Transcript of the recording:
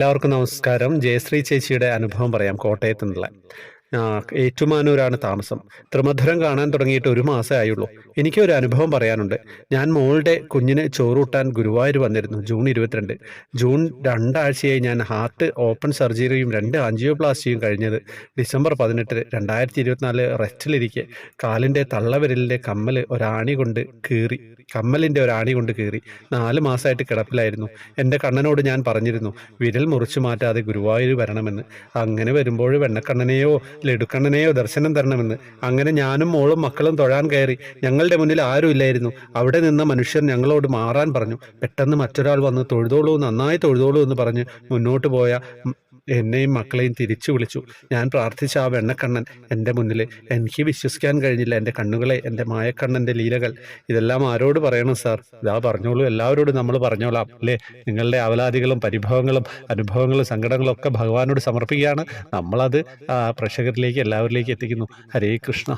എല്ലാവർക്കും നമസ്കാരം. ജയശ്രീ ചേച്ചിയുടെ അനുഭവം പറയാം. കോട്ടയത്ത് നിന്നുള്ള. ആ, ഏറ്റുമാനൂരാണ് താമസം. ത്രിമധുരം കാണാൻ തുടങ്ങിയിട്ട് ഒരു മാസമേ ആയുള്ളൂ. എനിക്കൊരു അനുഭവം പറയാനുണ്ട്. ഞാൻ മോളുടെ കുഞ്ഞിന് ചോറൂട്ടാൻ ഗുരുവായൂർ വന്നിരുന്നു ജൂൺ ഇരുപത്തിരണ്ട്. ജൂൺ രണ്ടാഴ്ചയായി ഞാൻ ഹാർട്ട് ഓപ്പൺ സർജറിയും രണ്ട് ആൻജിയോപ്ലാസ്റ്റിയും കഴിഞ്ഞത് ഡിസംബർ പതിനെട്ട് രണ്ടായിരത്തി ഇരുപത്തിനാല് റെസ്റ്റിലിരിക്കെ. കാലിന്റെ തള്ളവിരലിന്റെ കമ്മൽ ഒരാണി കൊണ്ട് കീറി കമ്മലിന്റെ ഒരാണി കൊണ്ട് കീറി. നാല് മാസമായിട്ട് കിടപ്പിലായിരുന്നു. എന്റെ കണ്ണനോട് ഞാൻ പറഞ്ഞിരുന്നു വിരൽ മുറിച്ചു മാറ്റാതെ ഗുരുവായൂർ വരണമെന്ന്. അങ്ങനെ വരുമ്പോൾ വെണ്ണക്കണ്ണനെയോ ലഡുക്കണ്ണനെയോ ദർശനം തരണമെന്ന്. അങ്ങനെ ഞാനും മോളും മക്കളും തൊഴാൻ കയറി. ഞങ്ങളുടെ മുന്നിൽ ആരും ഇല്ലായിരുന്നു. അവിടെ നിന്ന മനുഷ്യർ ഞങ്ങളോട് മാറാൻ പറഞ്ഞു. പെട്ടെന്ന് മറ്റൊരാൾ വന്ന് തൊഴുതോളൂ നന്നായി തൊഴുതോളൂ എന്ന് പറഞ്ഞ് മുന്നോട്ട് പോയ എന്നെയും മക്കളെയും തിരിച്ചു വിളിച്ചു. ഞാൻ പ്രാർത്ഥിച്ച ആ വെണ്ണക്കണ്ണൻ എന്റെ മുന്നിൽ എനിക്ക് വിശ്വസിക്കാൻ കഴിഞ്ഞില്ല. എന്റെ കണ്ണുകളെ എന്റെ മായക്കണ്ണന്റെ ലീലകൾ. ഇതെല്ലാം ആരോട് പറയണം സാർ? ഇതാ പറഞ്ഞോളൂ. എല്ലാവരോടും നമ്മൾ പറഞ്ഞോളാം അല്ലേ? നിങ്ങളുടെ അവലാദികളും പരിഭവങ്ങളും അനുഭവങ്ങളും സങ്കടങ്ങളും ഒക്കെ ഭഗവാനോട് സമർപ്പിക്കുകയാണ്. നമ്മളത് ആ പ്രേക്ഷകരിലേക്ക് എല്ലാവരിലേക്ക് എത്തിക്കുന്നു. ഹരേ കൃഷ്ണ.